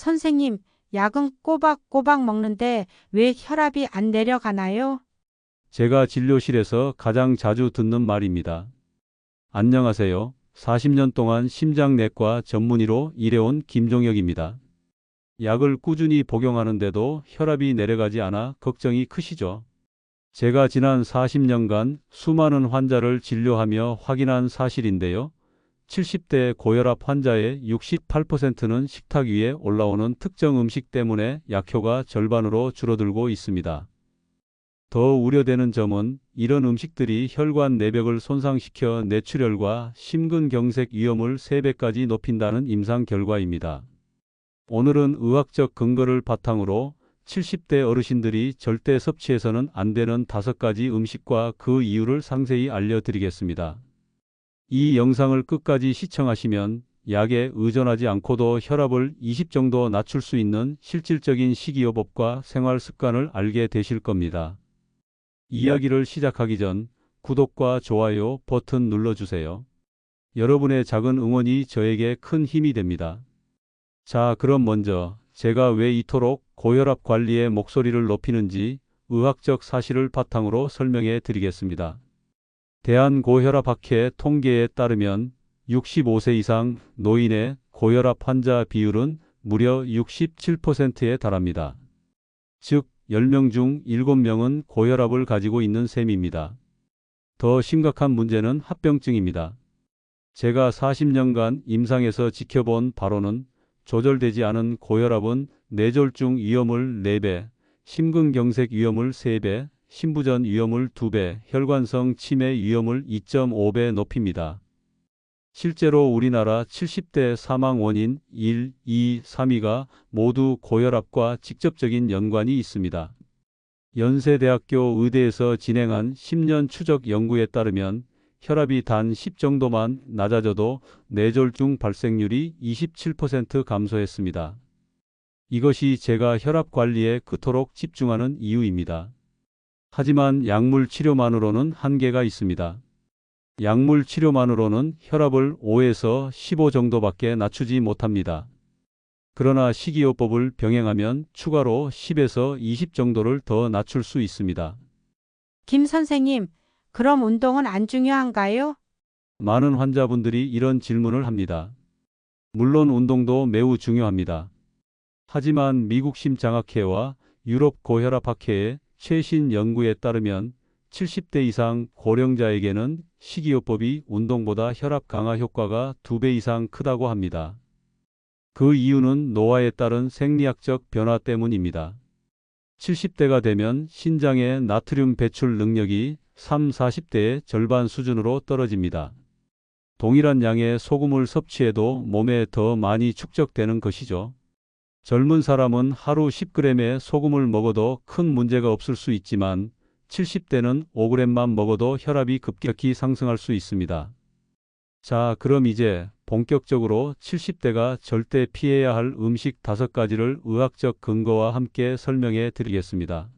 선생님, 약은 꼬박꼬박 먹는데 왜 혈압이 안 내려가나요? 제가 진료실에서 가장 자주 듣는 말입니다. 안녕하세요. 40년 동안 심장내과 전문의로 일해온 김종혁입니다. 약을 꾸준히 복용하는데도 혈압이 내려가지 않아 걱정이 크시죠? 제가 지난 40년간 수많은 환자를 진료하며 확인한 사실인데요. 70대 고혈압 환자의 68%는 식탁 위에 올라오는 특정 음식 때문에 약효가 절반으로 줄어들고 있습니다. 더 우려되는 점은 이런 음식들이 혈관 내벽을 손상시켜 뇌출혈과 심근경색 위험을 3배까지 높인다는 임상 결과입니다. 오늘은 의학적 근거를 바탕으로 70대 어르신들이 절대 섭취해서는 안 되는 다섯 가지 음식과 그 이유를 상세히 알려드리겠습니다. 이 영상을 끝까지 시청하시면 약에 의존하지 않고도 혈압을 20 정도 낮출 수 있는 실질적인 식이요법과 생활 습관을 알게 되실 겁니다. 이야기를 시작하기 전 구독과 좋아요 버튼 눌러주세요. 여러분의 작은 응원이 저에게 큰 힘이 됩니다. 자, 그럼 먼저 제가 왜 이토록 고혈압 관리에 목소리를 높이는지 의학적 사실을 바탕으로 설명해 드리겠습니다. 대한고혈압학회 통계에 따르면 65세 이상 노인의 고혈압 환자 비율은 무려 67%에 달합니다. 즉, 10명 중 7명은 고혈압을 가지고 있는 셈입니다. 더 심각한 문제는 합병증입니다. 제가 40년간 임상에서 지켜본 바로는 조절되지 않은 고혈압은 뇌졸중 위험을 4배, 심근경색 위험을 3배, 심부전 위험을 2배, 혈관성 치매 위험을 2.5배 높입니다. 실제로 우리나라 70대 사망 원인 1, 2, 3위가 모두 고혈압과 직접적인 연관이 있습니다. 연세대학교 의대에서 진행한 10년 추적 연구에 따르면 혈압이 단 10 정도만 낮아져도 뇌졸중 발생률이 27% 감소했습니다. 이것이 제가 혈압 관리에 그토록 집중하는 이유입니다. 하지만 약물 치료만으로는 한계가 있습니다. 약물 치료만으로는 혈압을 5에서 15 정도밖에 낮추지 못합니다. 그러나 식이요법을 병행하면 추가로 10에서 20 정도를 더 낮출 수 있습니다. 김 선생님, 그럼 운동은 안 중요한가요? 많은 환자분들이 이런 질문을 합니다. 물론 운동도 매우 중요합니다. 하지만 미국 심장학회와 유럽 고혈압학회의 최신 연구에 따르면 70대 이상 고령자에게는 식이요법이 운동보다 혈압 강화 효과가 2배 이상 크다고 합니다. 그 이유는 노화에 따른 생리학적 변화 때문입니다. 70대가 되면 신장의 나트륨 배출 능력이 3, 40대의 절반 수준으로 떨어집니다. 동일한 양의 소금을 섭취해도 몸에 더 많이 축적되는 것이죠. 젊은 사람은 하루 10g의 소금을 먹어도 큰 문제가 없을 수 있지만 70대는 5g만 먹어도 혈압이 급격히 상승할 수 있습니다. 자, 그럼 이제 본격적으로 70대가 절대 피해야 할 음식 다섯 가지를 의학적 근거와 함께 설명해 드리겠습니다.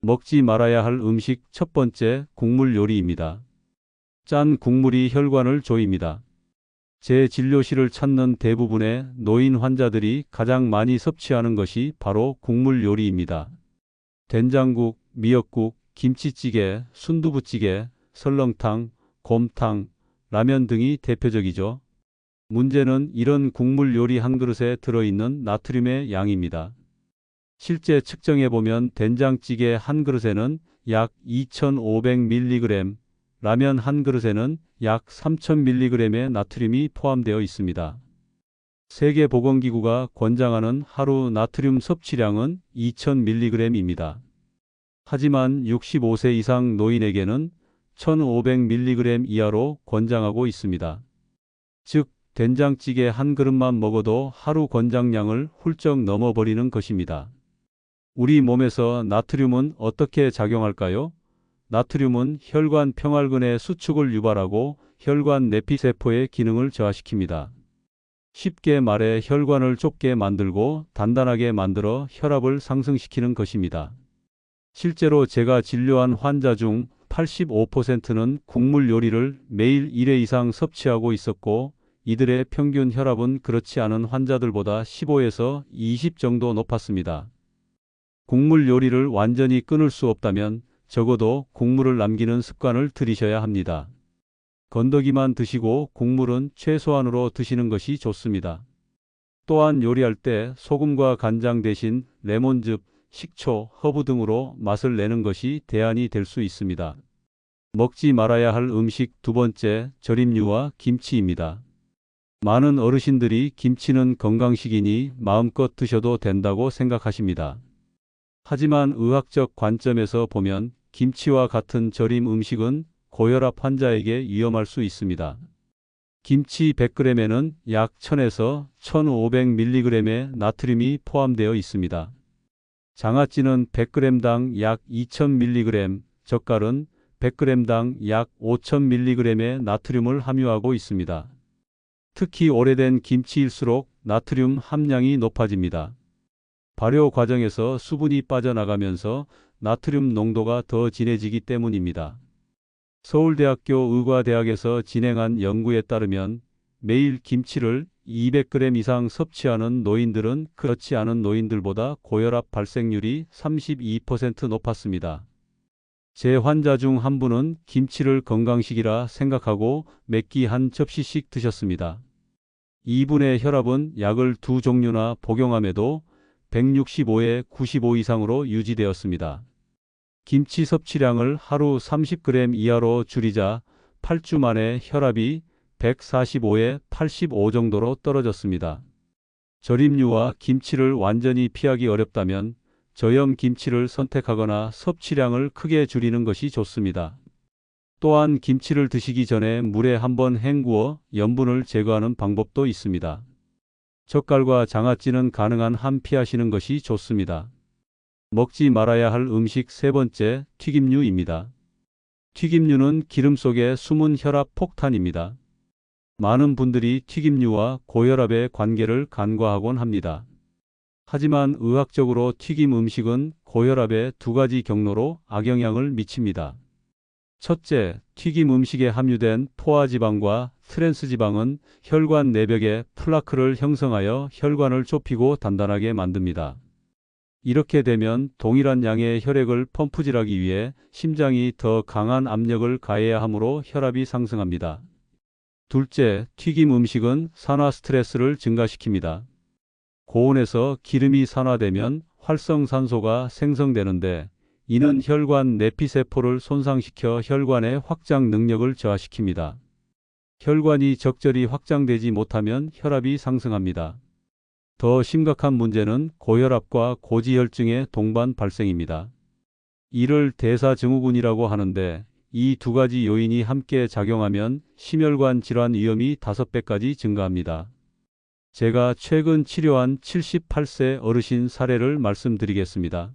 먹지 말아야 할 음식 첫 번째 국물 요리입니다. 짠 국물이 혈관을 조입니다. 제 진료실을 찾는 대부분의 노인 환자들이 가장 많이 섭취하는 것이 바로 국물 요리입니다. 된장국, 미역국, 김치찌개, 순두부찌개, 설렁탕, 곰탕, 라면 등이 대표적이죠. 문제는 이런 국물 요리 한 그릇에 들어있는 나트륨의 양입니다. 실제 측정해 보면 된장찌개 한 그릇에는 약 2,500mg, 라면 한 그릇에는 약 3,000mg의 나트륨이 포함되어 있습니다. 세계보건기구가 권장하는 하루 나트륨 섭취량은 2,000mg입니다. 하지만 65세 이상 노인에게는 1,500mg 이하로 권장하고 있습니다. 즉, 된장찌개 한 그릇만 먹어도 하루 권장량을 훌쩍 넘어버리는 것입니다. 우리 몸에서 나트륨은 어떻게 작용할까요? 나트륨은 혈관 평활근의 수축을 유발하고 혈관 내피세포의 기능을 저하시킵니다. 쉽게 말해 혈관을 좁게 만들고 단단하게 만들어 혈압을 상승시키는 것입니다. 실제로 제가 진료한 환자 중 85%는 국물 요리를 매일 1회 이상 섭취하고 있었고 이들의 평균 혈압은 그렇지 않은 환자들보다 15에서 20 정도 높았습니다. 곡물 요리를 완전히 끊을 수 없다면 적어도 곡물을 남기는 습관을 들이셔야 합니다. 건더기만 드시고 곡물은 최소한으로 드시는 것이 좋습니다. 또한 요리할 때 소금과 간장 대신 레몬즙, 식초, 허브 등으로 맛을 내는 것이 대안이 될 수 있습니다. 먹지 말아야 할 음식 두 번째, 절임류와 김치입니다. 많은 어르신들이 김치는 건강식이니 마음껏 드셔도 된다고 생각하십니다. 하지만 의학적 관점에서 보면 김치와 같은 절임 음식은 고혈압 환자에게 위험할 수 있습니다. 김치 100g에는 약 1000에서 1500mg의 나트륨이 포함되어 있습니다. 장아찌는 100g당 약 2000mg, 젓갈은 100g당 약 5000mg의 나트륨을 함유하고 있습니다. 특히 오래된 김치일수록 나트륨 함량이 높아집니다. 발효 과정에서 수분이 빠져나가면서 나트륨 농도가 더 진해지기 때문입니다. 서울대학교 의과대학에서 진행한 연구에 따르면 매일 김치를 200g 이상 섭취하는 노인들은 그렇지 않은 노인들보다 고혈압 발생률이 32% 높았습니다. 제 환자 중 한 분은 김치를 건강식이라 생각하고 몇끼한 접시씩 드셨습니다. 이분의 혈압은 약을 두 종류나 복용함에도 165에 95 이상으로 유지되었습니다. 김치 섭취량을 하루 30g 이하로 줄이자 8주 만에 혈압이 145에 85 정도로 떨어졌습니다. 절임류와 김치를 완전히 피하기 어렵다면 저염 김치를 선택하거나 섭취량을 크게 줄이는 것이 좋습니다. 또한 김치를 드시기 전에 물에 한번 헹구어 염분을 제거하는 방법도 있습니다. 젓갈과 장아찌는 가능한 한 피하시는 것이 좋습니다. 먹지 말아야 할 음식 세 번째, 튀김류입니다. 튀김류는 기름 속에 숨은 혈압 폭탄입니다. 많은 분들이 튀김류와 고혈압의 관계를 간과하곤 합니다. 하지만 의학적으로 튀김 음식은 고혈압의 두 가지 경로로 악영향을 미칩니다. 첫째, 튀김 음식에 함유된 포화지방과 트랜스 지방은 혈관 내벽에 플라크를 형성하여 혈관을 좁히고 단단하게 만듭니다. 이렇게 되면 동일한 양의 혈액을 펌프질하기 위해 심장이 더 강한 압력을 가해야 하므로 혈압이 상승합니다. 둘째, 튀김 음식은 산화 스트레스를 증가시킵니다. 고온에서 기름이 산화되면 활성산소가 생성되는데 이는 혈관 내피세포를 손상시켜 혈관의 확장 능력을 저하시킵니다. 혈관이 적절히 확장되지 못하면 혈압이 상승합니다. 더 심각한 문제는 고혈압과 고지혈증의 동반 발생입니다. 이를 대사증후군이라고 하는데 이 두 가지 요인이 함께 작용하면 심혈관 질환 위험이 5배까지 증가합니다. 제가 최근 치료한 78세 어르신 사례를 말씀드리겠습니다.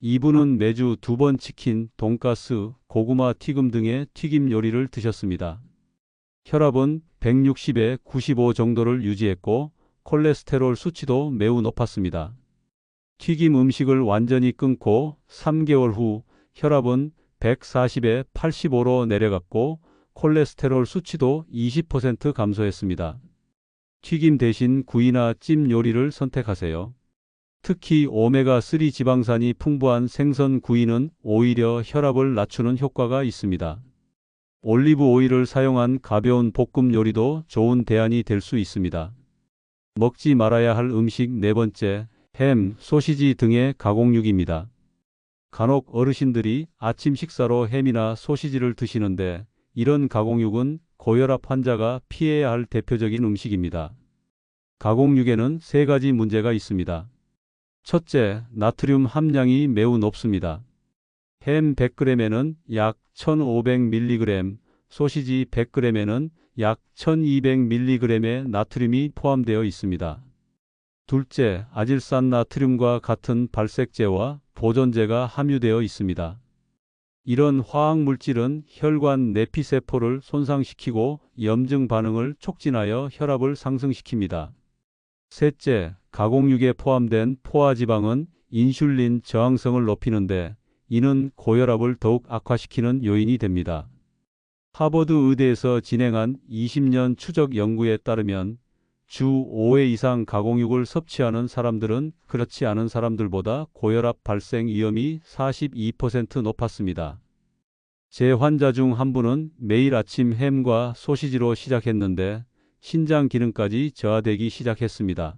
이분은 매주 두 번 치킨, 돈가스, 고구마 튀김 등의 튀김 요리를 드셨습니다. 혈압은 160에 95 정도를 유지했고 콜레스테롤 수치도 매우 높았습니다. 튀김 음식을 완전히 끊고 3개월 후 혈압은 140에 85로 내려갔고 콜레스테롤 수치도 20% 감소했습니다. 튀김 대신 구이나 찜 요리를 선택하세요. 특히 오메가3 지방산이 풍부한 생선 구이는 오히려 혈압을 낮추는 효과가 있습니다. 올리브 오일을 사용한 가벼운 볶음 요리도 좋은 대안이 될 수 있습니다. 먹지 말아야 할 음식 네 번째, 햄, 소시지 등의 가공육입니다. 간혹 어르신들이 아침 식사로 햄이나 소시지를 드시는데 이런 가공육은 고혈압 환자가 피해야 할 대표적인 음식입니다. 가공육에는 세 가지 문제가 있습니다. 첫째, 나트륨 함량이 매우 높습니다. 햄 100g에는 약 1500mg, 소시지 100g에는 약 1200mg의 나트륨이 포함되어 있습니다. 둘째, 아질산 나트륨과 같은 발색제와 보존제가 함유되어 있습니다. 이런 화학 물질은 혈관 내피세포를 손상시키고 염증 반응을 촉진하여 혈압을 상승시킵니다. 셋째, 가공육에 포함된 포화지방은 인슐린 저항성을 높이는데 이는 고혈압을 더욱 악화시키는 요인이 됩니다. 하버드 의대에서 진행한 20년 추적 연구에 따르면 주 5회 이상 가공육을 섭취하는 사람들은 그렇지 않은 사람들보다 고혈압 발생 위험이 42% 높았습니다. 제 환자 중 한 분은 매일 아침 햄과 소시지로 시작했는데 신장 기능까지 저하되기 시작했습니다.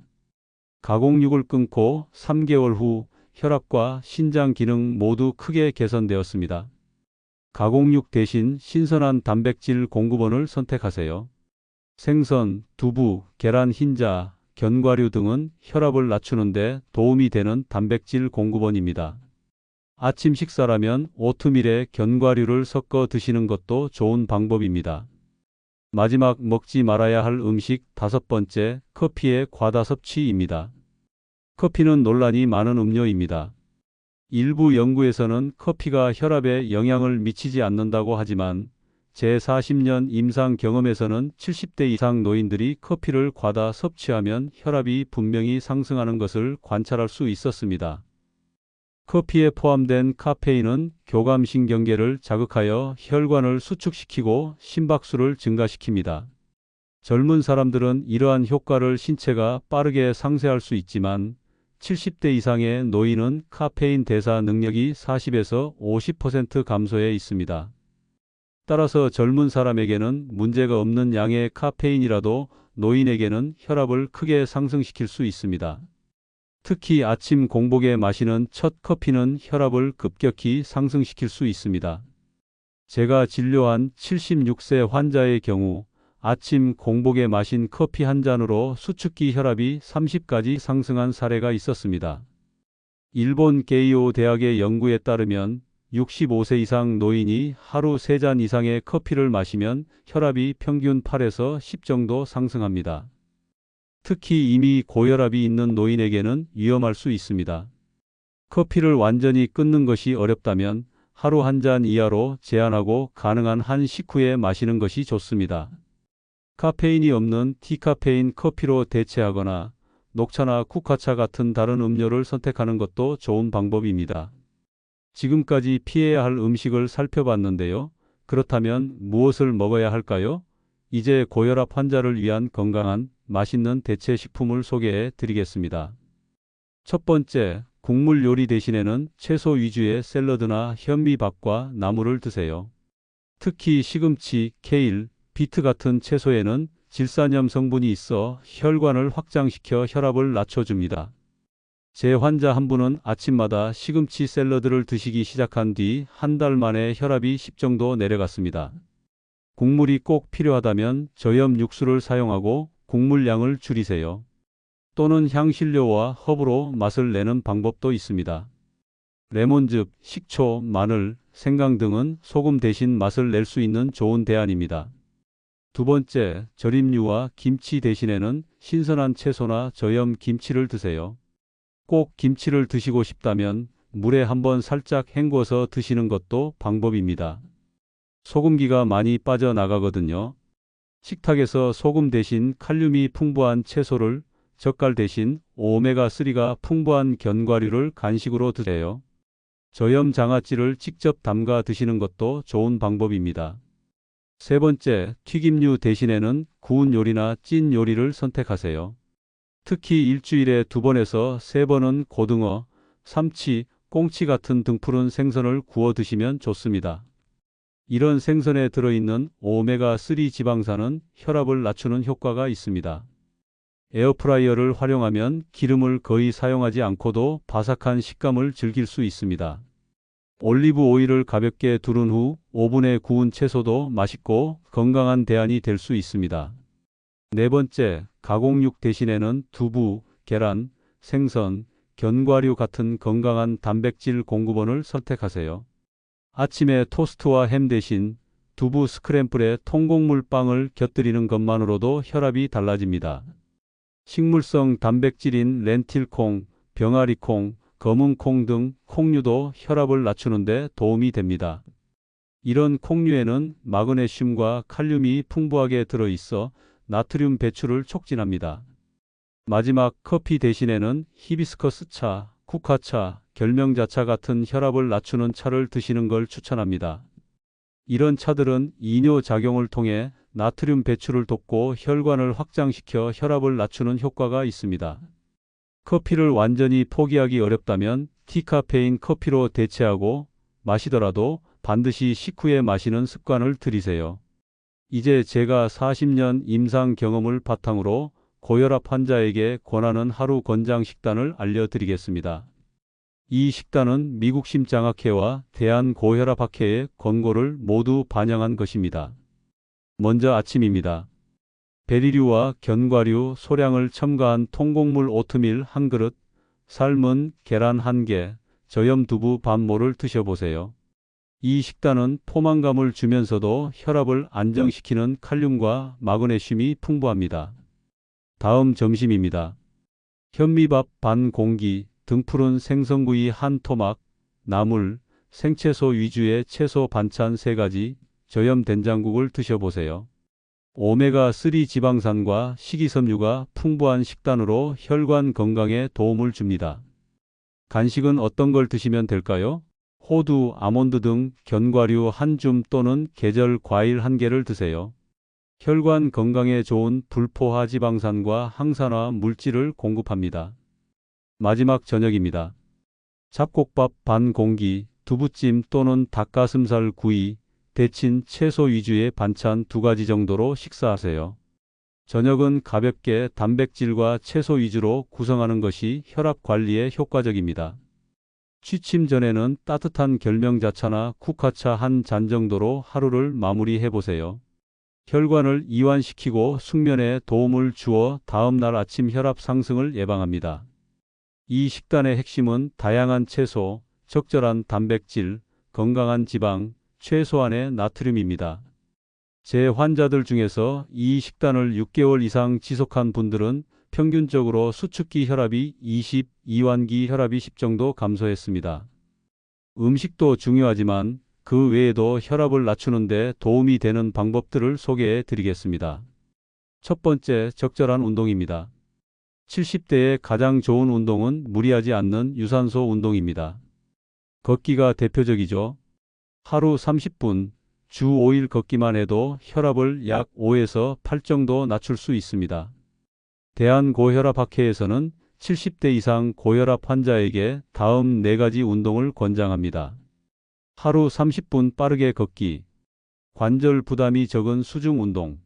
가공육을 끊고 3개월 후 혈압과 신장 기능 모두 크게 개선되었습니다. 가공육 대신 신선한 단백질 공급원을 선택하세요. 생선, 두부, 계란 흰자, 견과류 등은 혈압을 낮추는데 도움이 되는 단백질 공급원입니다. 아침 식사라면 오트밀에 견과류를 섞어 드시는 것도 좋은 방법입니다. 마지막 먹지 말아야 할 음식 다섯 번째, 커피의 과다 섭취입니다. 커피는 논란이 많은 음료입니다. 일부 연구에서는 커피가 혈압에 영향을 미치지 않는다고 하지만 제 40년 임상 경험에서는 70대 이상 노인들이 커피를 과다 섭취하면 혈압이 분명히 상승하는 것을 관찰할 수 있었습니다. 커피에 포함된 카페인은 교감신경계를 자극하여 혈관을 수축시키고 심박수를 증가시킵니다. 젊은 사람들은 이러한 효과를 신체가 빠르게 상쇄할 수 있지만 70대 이상의 노인은 카페인 대사 능력이 40에서 50% 감소해 있습니다. 따라서 젊은 사람에게는 문제가 없는 양의 카페인이라도 노인에게는 혈압을 크게 상승시킬 수 있습니다. 특히 아침 공복에 마시는 첫 커피는 혈압을 급격히 상승시킬 수 있습니다. 제가 진료한 76세 환자의 경우 아침 공복에 마신 커피 한 잔으로 수축기 혈압이 30까지 상승한 사례가 있었습니다. 일본 게이오 대학의 연구에 따르면 65세 이상 노인이 하루 3잔 이상의 커피를 마시면 혈압이 평균 8에서 10 정도 상승합니다. 특히 이미 고혈압이 있는 노인에게는 위험할 수 있습니다. 커피를 완전히 끊는 것이 어렵다면 하루 한 잔 이하로 제한하고 가능한 한 식후에 마시는 것이 좋습니다. 카페인이 없는 디카페인 커피로 대체하거나 녹차나 쿠카차 같은 다른 음료를 선택하는 것도 좋은 방법입니다. 지금까지 피해야 할 음식을 살펴봤는데요. 그렇다면 무엇을 먹어야 할까요? 이제 고혈압 환자를 위한 건강한 맛있는 대체 식품을 소개해 드리겠습니다. 첫 번째, 국물 요리 대신에는 채소 위주의 샐러드나 현미밥과 나물을 드세요. 특히 시금치, 케일, 비트 같은 채소에는 질산염 성분이 있어 혈관을 확장시켜 혈압을 낮춰줍니다. 제 환자 한 분은 아침마다 시금치 샐러드를 드시기 시작한 뒤 한 달 만에 혈압이 10 정도 내려갔습니다. 국물이 꼭 필요하다면 저염 육수를 사용하고 국물 양을 줄이세요. 또는 향신료와 허브로 맛을 내는 방법도 있습니다. 레몬즙, 식초, 마늘, 생강 등은 소금 대신 맛을 낼 수 있는 좋은 대안입니다. 두 번째, 절임류와 김치 대신에는 신선한 채소나 저염 김치를 드세요. 꼭 김치를 드시고 싶다면 물에 한번 살짝 헹궈서 드시는 것도 방법입니다. 소금기가 많이 빠져나가거든요. 식탁에서 소금 대신 칼륨이 풍부한 채소를 젓갈 대신 오메가3가 풍부한 견과류를 간식으로 드세요. 저염 장아찌를 직접 담가 드시는 것도 좋은 방법입니다. 세 번째, 튀김류 대신에는 구운 요리나 찐 요리를 선택하세요. 특히 일주일에 두 번에서 세 번은 고등어, 삼치, 꽁치 같은 등푸른 생선을 구워 드시면 좋습니다. 이런 생선에 들어있는 오메가3 지방산은 혈압을 낮추는 효과가 있습니다. 에어프라이어를 활용하면 기름을 거의 사용하지 않고도 바삭한 식감을 즐길 수 있습니다. 올리브 오일을 가볍게 두른 후 오븐에 구운 채소도 맛있고 건강한 대안이 될 수 있습니다. 네 번째, 가공육 대신에는 두부, 계란, 생선, 견과류 같은 건강한 단백질 공급원을 선택하세요. 아침에 토스트와 햄 대신 두부 스크램블에 통곡물 빵을 곁들이는 것만으로도 혈압이 달라집니다. 식물성 단백질인 렌틸콩, 병아리콩, 검은콩 등 콩류도 혈압을 낮추는데 도움이 됩니다. 이런 콩류에는 마그네슘과 칼륨이 풍부하게 들어있어 나트륨 배출을 촉진합니다. 마지막 커피 대신에는 히비스커스 차, 쿠카차, 결명자차 같은 혈압을 낮추는 차를 드시는 걸 추천합니다. 이런 차들은 이뇨 작용을 통해 나트륨 배출을 돕고 혈관을 확장시켜 혈압을 낮추는 효과가 있습니다. 커피를 완전히 포기하기 어렵다면 티카페인 커피로 대체하고 마시더라도 반드시 식후에 마시는 습관을 들이세요. 이제 제가 40년 임상 경험을 바탕으로 고혈압 환자에게 권하는 하루 권장 식단을 알려드리겠습니다. 이 식단은 미국 심장학회와 대한고혈압학회의 권고를 모두 반영한 것입니다. 먼저 아침입니다. 베리류와 견과류 소량을 첨가한 통곡물 오트밀 한 그릇, 삶은 계란 한 개, 저염 두부 반모를 드셔보세요. 이 식단은 포만감을 주면서도 혈압을 안정시키는 칼륨과 마그네슘이 풍부합니다. 다음 점심입니다. 현미밥 반 공기, 등푸른 생선구이 한 토막, 나물, 생채소 위주의 채소 반찬 3가지, 저염 된장국을 드셔보세요. 오메가3 지방산과 식이섬유가 풍부한 식단으로 혈관 건강에 도움을 줍니다. 간식은 어떤 걸 드시면 될까요? 호두, 아몬드 등 견과류 한 줌 또는 계절 과일 한 개를 드세요. 혈관 건강에 좋은 불포화 지방산과 항산화 물질을 공급합니다. 마지막 저녁입니다. 잡곡밥 반 공기, 두부찜 또는 닭가슴살 구이, 데친 채소 위주의 반찬 두 가지 정도로 식사하세요. 저녁은 가볍게 단백질과 채소 위주로 구성하는 것이 혈압 관리에 효과적입니다. 취침 전에는 따뜻한 결명자차나 쿠카차 한 잔 정도로 하루를 마무리해 보세요. 혈관을 이완시키고 숙면에 도움을 주어 다음 날 아침 혈압 상승을 예방합니다. 이 식단의 핵심은 다양한 채소, 적절한 단백질, 건강한 지방, 최소한의 나트륨입니다. 제 환자들 중에서 이 식단을 6개월 이상 지속한 분들은 평균적으로 수축기 혈압이 20, 이완기 혈압이 10 정도 감소했습니다. 음식도 중요하지만 그 외에도 혈압을 낮추는데 도움이 되는 방법들을 소개해 드리겠습니다. 첫 번째, 적절한 운동입니다. 70대에 가장 좋은 운동은 무리하지 않는 유산소 운동입니다. 걷기가 대표적이죠. 하루 30분, 주 5일 걷기만 해도 혈압을 약 5에서 8 정도 낮출 수 있습니다. 대한고혈압학회에서는 70대 이상 고혈압 환자에게 다음 4가지 운동을 권장합니다. 하루 30분 빠르게 걷기, 관절 부담이 적은 수중 운동,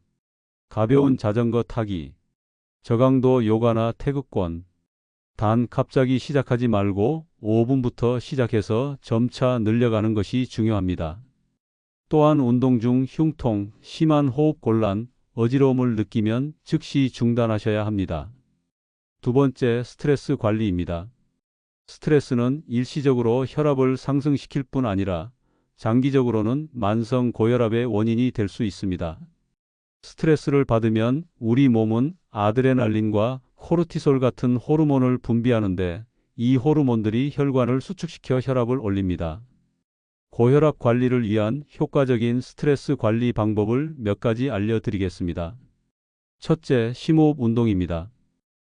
가벼운 자전거 타기, 저강도 요가나 태극권. 단 갑자기 시작하지 말고 5분부터 시작해서 점차 늘려가는 것이 중요합니다. 또한 운동 중 흉통, 심한 호흡 곤란, 어지러움을 느끼면 즉시 중단하셔야 합니다. 두 번째, 스트레스 관리입니다. 스트레스는 일시적으로 혈압을 상승시킬 뿐 아니라 장기적으로는 만성 고혈압의 원인이 될 수 있습니다. 스트레스를 받으면 우리 몸은 아드레날린과 코르티솔 같은 호르몬을 분비하는데 이 호르몬들이 혈관을 수축시켜 혈압을 올립니다. 고혈압 관리를 위한 효과적인 스트레스 관리 방법을 몇 가지 알려드리겠습니다. 첫째, 심호흡 운동입니다.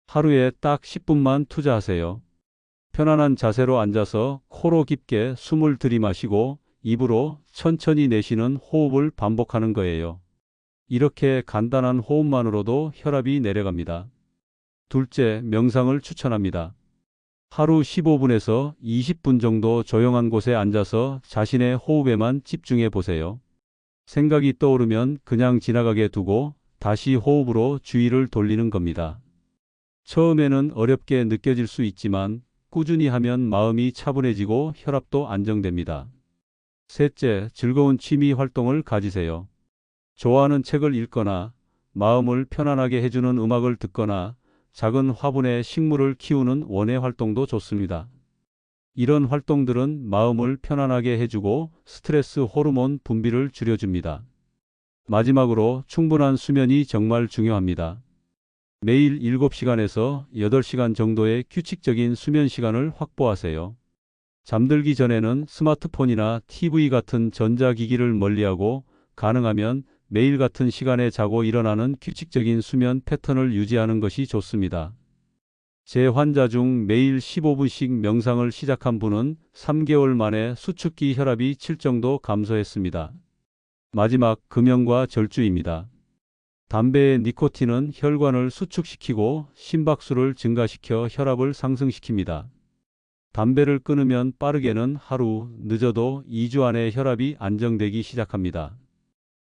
하루에 딱 10분만 투자하세요. 편안한 자세로 앉아서 코로 깊게 숨을 들이마시고 입으로 천천히 내쉬는 호흡을 반복하는 거예요. 이렇게 간단한 호흡만으로도 혈압이 내려갑니다. 둘째, 명상을 추천합니다. 하루 15분에서 20분 정도 조용한 곳에 앉아서 자신의 호흡에만 집중해 보세요. 생각이 떠오르면 그냥 지나가게 두고 다시 호흡으로 주의를 돌리는 겁니다. 처음에는 어렵게 느껴질 수 있지만 꾸준히 하면 마음이 차분해지고 혈압도 안정됩니다. 셋째, 즐거운 취미 활동을 가지세요. 좋아하는 책을 읽거나 마음을 편안하게 해주는 음악을 듣거나 작은 화분에 식물을 키우는 원예 활동도 좋습니다. 이런 활동들은 마음을 편안하게 해주고 스트레스 호르몬 분비를 줄여줍니다. 마지막으로 충분한 수면이 정말 중요합니다. 매일 7시간에서 8시간 정도의 규칙적인 수면 시간을 확보하세요. 잠들기 전에는 스마트폰이나 TV 같은 전자기기를 멀리하고 가능하면 매일 같은 시간에 자고 일어나는 규칙적인 수면 패턴을 유지하는 것이 좋습니다. 제 환자 중 매일 15분씩 명상을 시작한 분은 3개월 만에 수축기 혈압이 7 정도 감소했습니다. 마지막 금연과 절주입니다. 담배의 니코틴은 혈관을 수축시키고 심박수를 증가시켜 혈압을 상승시킵니다. 담배를 끊으면 빠르게는 하루, 늦어도 2주 안에 혈압이 안정되기 시작합니다.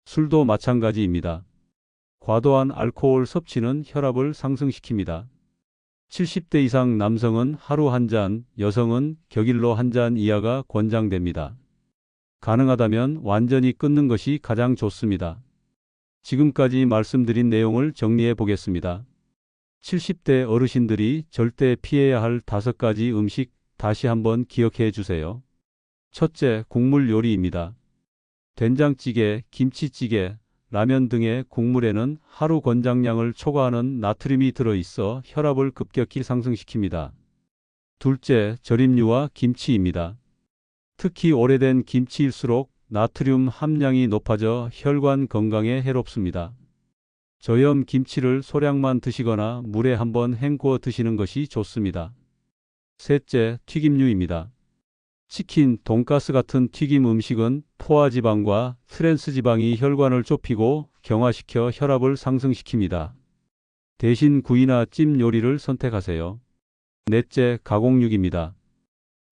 술도 마찬가지입니다. 과도한 알코올 섭취는 혈압을 상승시킵니다. 70대 이상 남성은 하루 한 잔, 여성은 격일로 한 잔 이하가 권장됩니다. 가능하다면 완전히 끊는 것이 가장 좋습니다. 지금까지 말씀드린 내용을 정리해 보겠습니다. 70대 어르신들이 절대 피해야 할 다섯 가지 음식 다시 한번 기억해 주세요. 첫째, 국물 요리입니다. 된장찌개, 김치찌개, 라면 등의 국물에는 하루 권장량을 초과하는 나트륨이 들어있어 혈압을 급격히 상승시킵니다. 둘째, 절임류와 김치입니다. 특히 오래된 김치일수록 나트륨 함량이 높아져 혈관 건강에 해롭습니다. 저염 김치를 소량만 드시거나 물에 한번 헹구어 드시는 것이 좋습니다. 셋째, 튀김류입니다. 치킨, 돈가스 같은 튀김 음식은 포화지방과 트랜스지방이 혈관을 좁히고 경화시켜 혈압을 상승시킵니다. 대신 구이나 찜 요리를 선택하세요. 넷째, 가공육입니다.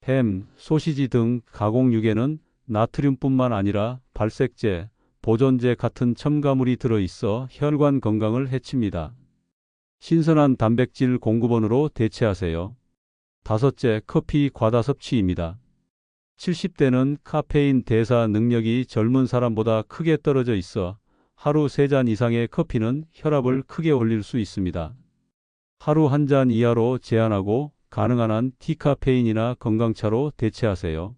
햄, 소시지 등 가공육에는 나트륨뿐만 아니라 발색제, 보존제 같은 첨가물이 들어있어 혈관 건강을 해칩니다. 신선한 단백질 공급원으로 대체하세요. 다섯째, 커피 과다 섭취입니다. 70대는 카페인 대사 능력이 젊은 사람보다 크게 떨어져 있어 하루 3잔 이상의 커피는 혈압을 크게 올릴 수 있습니다. 하루 한 잔 이하로 제한하고 가능한 한 디카페인이나 건강차로 대체하세요.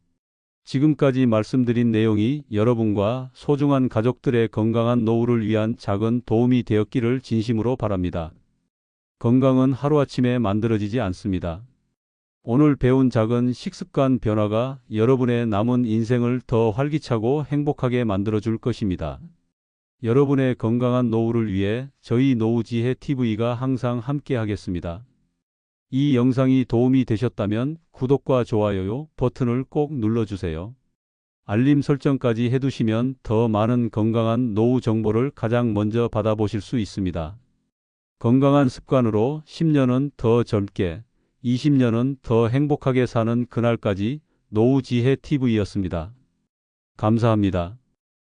지금까지 말씀드린 내용이 여러분과 소중한 가족들의 건강한 노후를 위한 작은 도움이 되었기를 진심으로 바랍니다. 건강은 하루아침에 만들어지지 않습니다. 오늘 배운 작은 식습관 변화가 여러분의 남은 인생을 더 활기차고 행복하게 만들어 줄 것입니다. 여러분의 건강한 노후를 위해 저희 노후지혜 TV가 항상 함께 하겠습니다. 이 영상이 도움이 되셨다면 구독과 좋아요 버튼을 꼭 눌러주세요. 알림 설정까지 해두시면 더 많은 건강한 노후 정보를 가장 먼저 받아보실 수 있습니다. 건강한 습관으로 10년은 더 젊게, 20년은 더 행복하게 사는 그날까지 노후지혜 TV였습니다. 감사합니다.